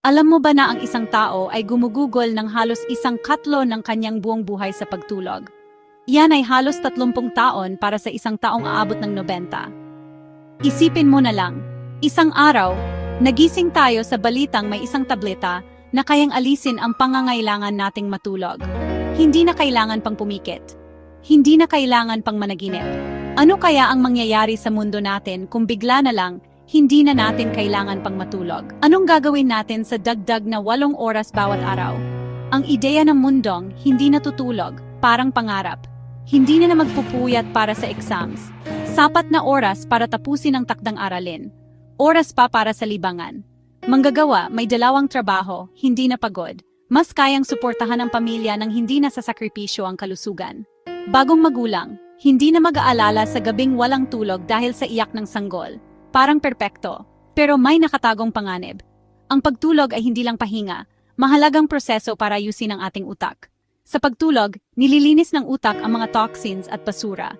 Alam mo ba na ang isang tao ay gumugugol ng halos isang katlo ng kanyang buong buhay sa pagtulog? Yan ay halos 30 taon para sa isang taong aabot ng 90. Isipin mo na lang, isang araw, nagising tayo sa balitang may isang tableta na kayang alisin ang pangangailangan nating matulog. Hindi na kailangan pang pumikit. Hindi na kailangan pang managinip. Ano kaya ang mangyayari sa mundo natin kung bigla na lang hindi na natin kailangan pang matulog. Anong gagawin natin sa dagdag na walong oras bawat araw? Ang ideya ng mundong hindi natutulog, parang pangarap. Hindi na na magpupuyat para sa exams. Sapat na oras para tapusin ang takdang aralin. Oras pa para sa libangan. Manggagawa, may dalawang trabaho, hindi na pagod. Mas kayang suportahan ang pamilya nang hindi na sa sakripisyo ang kalusugan. Bagong magulang, hindi na mag-aalala sa gabing walang tulog dahil sa iyak ng sanggol. Parang perpekto, pero may nakatagong panganib. Ang pagtulog ay hindi lang pahinga, mahalagang proseso para ayusin ang ating utak. Sa pagtulog, nililinis ng utak ang mga toxins at basura.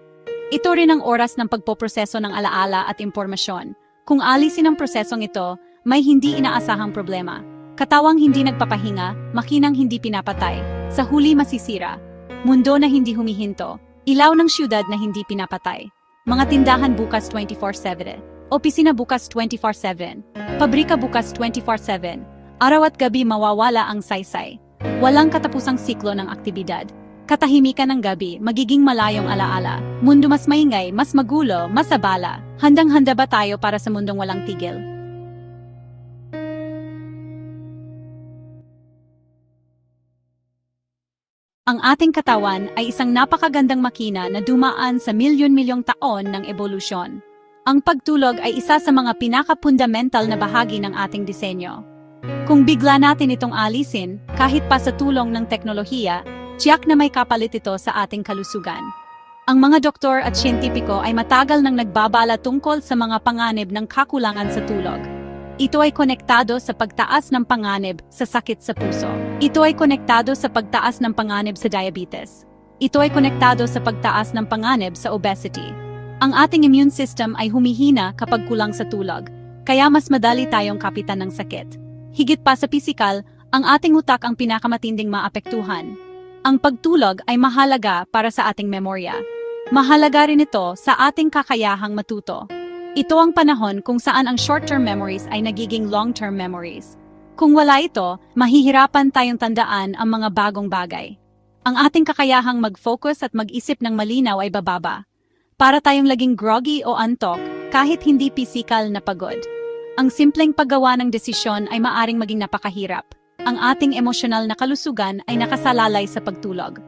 Ito rin ang oras ng pagpoproseso ng alaala at impormasyon. Kung alisin ang prosesong ito, may hindi inaasahang problema. Katawang hindi nagpapahinga, makinang hindi pinapatay, sa huli masisira. Mundo na hindi humihinto, ilaw ng syudad na hindi pinapatay. Mga tindahan bukas 24-7. Opisina bukas 24-7. Pabrika bukas 24-7. Araw at gabi mawawala ang saysay. Walang katapusang siklo ng aktibidad. Katahimikan ng gabi, magiging malayong alaala. Mundo mas maingay, mas magulo, mas abala. Handang-handa ba tayo para sa mundong walang tigil? Ang ating katawan ay isang napakagandang makina na dumaan sa milyon-milyong taon ng ebolusyon. Ang pagtulog ay isa sa mga pinaka-fundamental na bahagi ng ating disenyo. Kung bigla natin itong alisin, kahit pa sa tulong ng teknolohiya, tiyak na may kapalit ito sa ating kalusugan. Ang mga doktor at siyentipiko ay matagal nang nagbabala tungkol sa mga panganib ng kakulangan sa tulog. Ito ay konektado sa pagtaas ng panganib sa sakit sa puso. Ito ay konektado sa pagtaas ng panganib sa diabetes. Ito ay konektado sa pagtaas ng panganib sa obesity. Ang ating immune system ay humihina kapag kulang sa tulog, kaya mas madali tayong kapitan ng sakit. Higit pa sa pisikal, ang ating utak ang pinakamatinding maapektuhan. Ang pagtulog ay mahalaga para sa ating memorya. Mahalaga rin ito sa ating kakayahang matuto. Ito ang panahon kung saan ang short-term memories ay nagiging long-term memories. Kung wala ito, mahihirapan tayong tandaan ang mga bagong bagay. Ang ating kakayahang mag-focus at mag-isip ng malinaw ay bababa. Para tayong laging groggy o antok kahit hindi pisikal na pagod. Ang simpleng paggawa ng desisyon ay maaring maging napakahirap. Ang ating emosyonal na kalusugan ay nakasalalay sa pagtulog.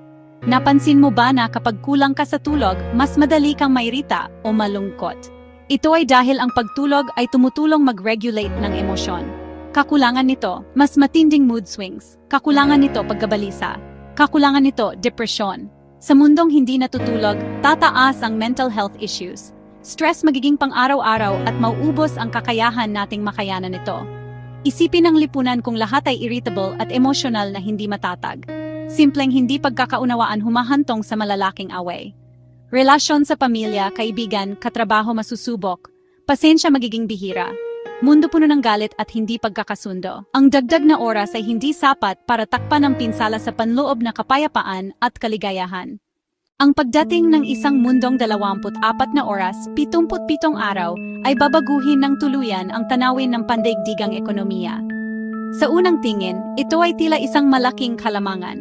Napansin mo ba na kapag kulang ka sa tulog, mas madali kang mairita o malungkot? Ito ay dahil ang pagtulog ay tumutulong mag-regulate ng emosyon. Kakulangan nito, mas matinding mood swings. Kakulangan nito pagkabalisa. Kakulangan nito, depresyon. Sa mundong hindi natutulog, tataas ang mental health issues. Stress magiging pang-araw-araw at mauubos ang kakayahan nating makayanan nito. Isipin ng lipunan kung lahat ay irritable at emotional na hindi matatag. Simpleng hindi pagkakaunawaan humahantong sa malalaking away. Relasyon sa pamilya, kaibigan, katrabaho masusubok. Pasensya magiging bihira. Mundo puno ng galit at hindi pagkakasundo. Ang dagdag na oras ay hindi sapat para takpan ang pinsala sa panloob na kapayapaan at kaligayahan. Ang pagdating ng isang mundong 24 na oras, 77 araw, ay babaguhin ng tuluyan ang tanawin ng pandaigdigang ekonomiya. Sa unang tingin, ito ay tila isang malaking kalamangan.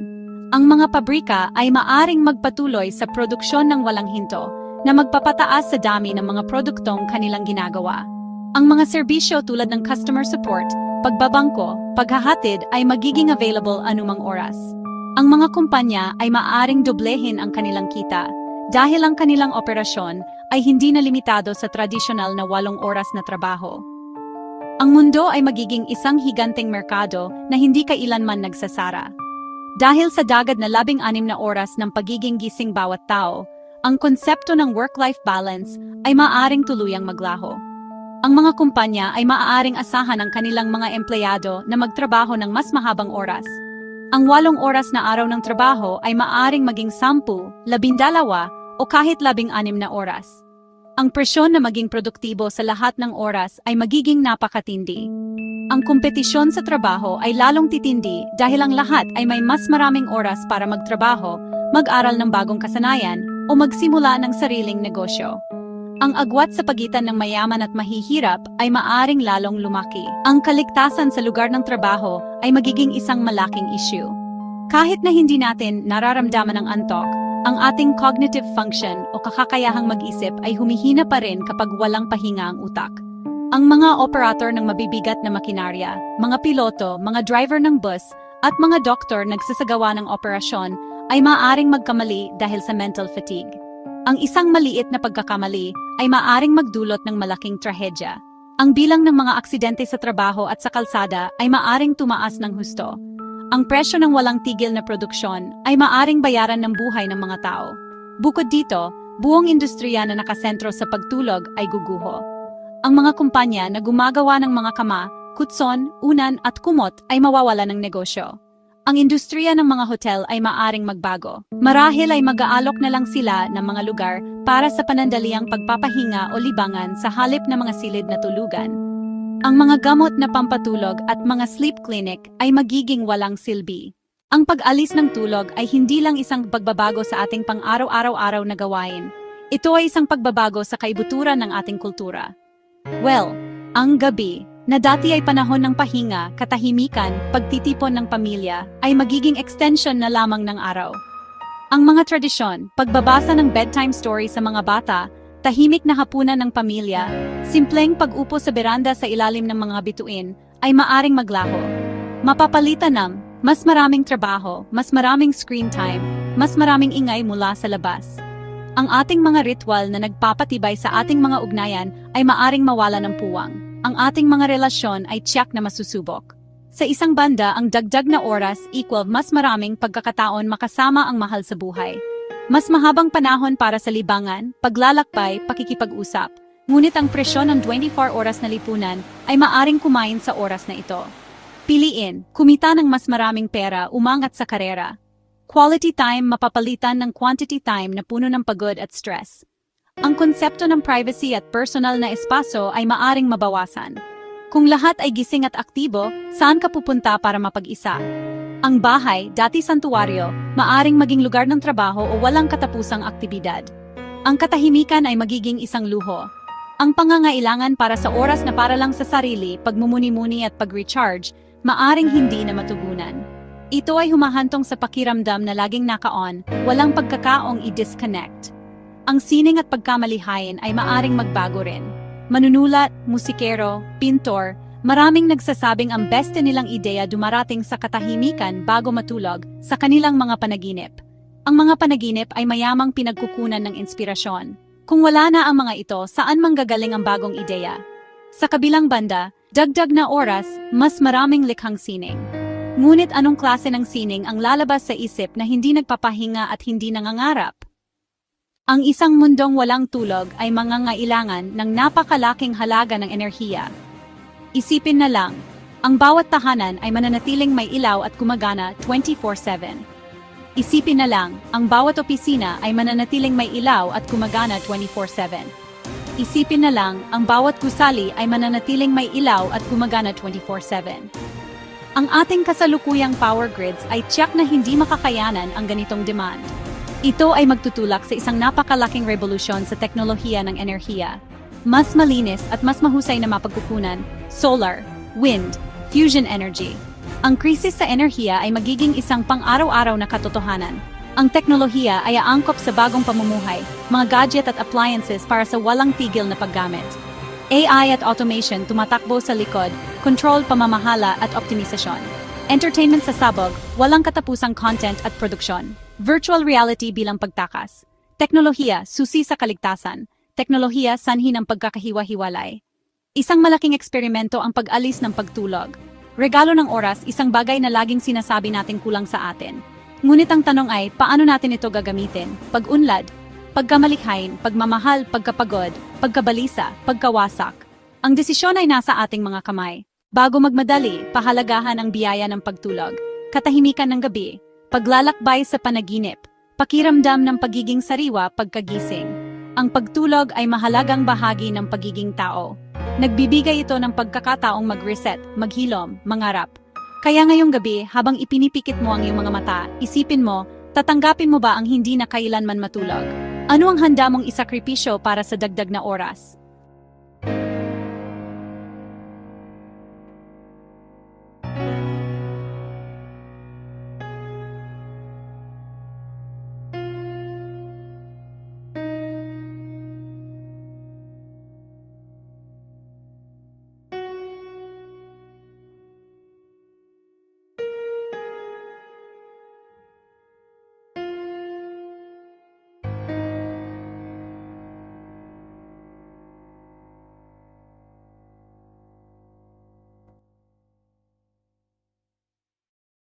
Ang mga pabrika ay maaring magpatuloy sa produksyon ng walang hinto na magpapataas sa dami ng mga produktong kanilang ginagawa. Ang mga serbisyo tulad ng customer support, pagbabangko, paghahatid ay magiging available anumang oras. Ang mga kumpanya ay maaring doblehin ang kanilang kita dahil ang kanilang operasyon ay hindi na limitado sa tradisyonal na walong oras na trabaho. Ang mundo ay magiging isang higanteng merkado na hindi kailanman nagsasara. Dahil sa dagad na labing anim na oras ng pagiging gising bawat tao, ang konsepto ng work-life balance ay maaaring tuluyang maglaho. Ang mga kumpanya ay maaaring asahan ang kanilang mga empleyado na magtrabaho ng mas mahabang oras. Ang walong oras na araw ng trabaho ay maaaring maging sampu, labindalawa, o kahit labing anim na oras. ang presyon na maging produktibo sa lahat ng oras ay magiging napakatindi. Ang kompetisyon sa trabaho ay lalong titindi dahil ang lahat ay may mas maraming oras para magtrabaho, mag-aral ng bagong kasanayan, o magsimula ng sariling negosyo. Ang agwat sa pagitan ng mayaman at mahihirap ay maaring lalong lumaki. Ang kaligtasan sa lugar ng trabaho ay magiging isang malaking issue. Kahit na hindi natin nararamdaman ang antok, ang ating cognitive function o kakakayahang mag-isip ay humihina pa rin kapag walang pahinga ang utak. Ang mga operator ng mabibigat na makinarya, mga piloto, mga driver ng bus, at mga doktor nagsasagawa ng operasyon ay maaring magkamali dahil sa mental fatigue. Ang isang maliit na pagkakamali ay maaring magdulot ng malaking trahedya. Ang bilang ng mga aksidente sa trabaho at sa kalsada ay maaring tumaas ng husto. Ang presyo ng walang tigil na produksyon ay maaring bayaran ng buhay ng mga tao. Bukod dito, buong industriya na nakasentro sa pagtulog ay guguho. Ang mga kumpanya na gumagawa ng mga kama, kutson, unan at kumot ay mawawala ng negosyo. Ang industriya ng mga hotel ay maaring magbago. Marahil ay mag-aalok na lang sila ng mga lugar para sa panandaliang pagpapahinga o libangan sa halip na mga silid na tulugan. Ang mga gamot na pampatulog at mga sleep clinic ay magiging walang silbi. Ang pag-alis ng tulog ay hindi lang isang pagbabago sa ating pang-araw-araw-araw na gawain. Ito ay isang pagbabago sa kaibuturan ng ating kultura. Well, ang gabi, na dati ay panahon ng pahinga, katahimikan, pagtitipon ng pamilya, ay magiging extension na lamang ng araw. Ang mga tradisyon, pagbabasa ng bedtime story sa mga bata, tahimik na hapunan ng pamilya, simpleng pag-upo sa beranda sa ilalim ng mga bituin, ay maaring maglaho. Mapapalitan ng mas maraming trabaho, mas maraming screen time, mas maraming ingay mula sa labas. Ang ating mga ritual na nagpapatibay sa ating mga ugnayan ay maaring mawala ng puwang. Ang ating mga relasyon ay tiyak na masusubok. Sa isang banda, ang dagdag na oras equal mas maraming pagkakataon makasama ang mahal sa buhay. Mas mahabang panahon para sa libangan, paglalakbay, pakikipag-usap. Ngunit ang presyon ng 24 oras na lipunan ay maaring kumain sa oras na ito. Piliin, kumita ng mas maraming pera, umangat sa karera. Quality time mapapalitan ng quantity time na puno ng pagod at stress. Ang konsepto ng privacy at personal na espaso ay maaring mabawasan. Kung lahat ay gising at aktibo, saan ka pupunta para mapag-isa? Ang bahay, dati santuwaryo, maaring maging lugar ng trabaho o walang katapusang aktibidad. Ang katahimikan ay magiging isang luho. Ang pangangailangan para sa oras na para lang sa sarili, pagmumuni-muni at pag-recharge, maaring hindi na matugunan. Ito ay humahantong sa pakiramdam na laging naka-on, walang pagkakaong i-disconnect. Ang sining at pagkamalihayin ay maaring magbago rin. Manunulat, musikero, pintor, Maraming nagsasabing ang beste nilang ideya dumarating sa katahimikan bago matulog sa kanilang mga panaginip. Ang mga panaginip ay mayamang pinagkukunan ng inspirasyon. Kung wala na ang mga ito, saan manggagaling ang bagong ideya? Sa kabilang banda, dagdag na oras, mas maraming likhang sining. Ngunit anong klase ng sining ang lalabas sa isip na hindi nagpapahinga at hindi nangangarap? Ang isang mundong walang tulog ay mangangailangan ng napakalaking halaga ng enerhiya Isipin na lang, ang bawat tahanan ay mananatiling may ilaw at gumagana 24-7. Isipin na lang, ang bawat opisina ay mananatiling may ilaw at gumagana 24-7. Isipin na lang, ang bawat gusali ay mananatiling may ilaw at gumagana 24-7. Ang ating kasalukuyang power grids ay tiyak na hindi makakayanan ang ganitong demand. Ito ay magtutulak sa isang napakalaking revolusyon sa teknolohiya ng enerhiya mas malinis at mas mahusay na mapagkukunan, solar, wind, fusion energy. Ang krisis sa enerhiya ay magiging isang pang-araw-araw na katotohanan. Ang teknolohiya ay aangkop sa bagong pamumuhay, mga gadget at appliances para sa walang tigil na paggamit. AI at automation tumatakbo sa likod, control pamamahala at optimisasyon. Entertainment sa sabog, walang katapusang content at produksyon. Virtual reality bilang pagtakas. Teknolohiya, susi sa kaligtasan teknolohiya sanhi ng pagkakahiwa-hiwalay. Isang malaking eksperimento ang pag-alis ng pagtulog. Regalo ng oras, isang bagay na laging sinasabi nating kulang sa atin. Ngunit ang tanong ay, paano natin ito gagamitin? Pag-unlad, pagkamalikhain, pagmamahal, pagkapagod, pagkabalisa, pagkawasak. Ang desisyon ay nasa ating mga kamay. Bago magmadali, pahalagahan ang biyaya ng pagtulog, katahimikan ng gabi, paglalakbay sa panaginip, pakiramdam ng pagiging sariwa pagkagising. Ang pagtulog ay mahalagang bahagi ng pagiging tao. Nagbibigay ito ng pagkakataong mag-reset, maghilom, mangarap. Kaya ngayong gabi, habang ipinipikit mo ang iyong mga mata, isipin mo, tatanggapin mo ba ang hindi na kailanman matulog? Ano ang handa mong isakripisyo para sa dagdag na oras?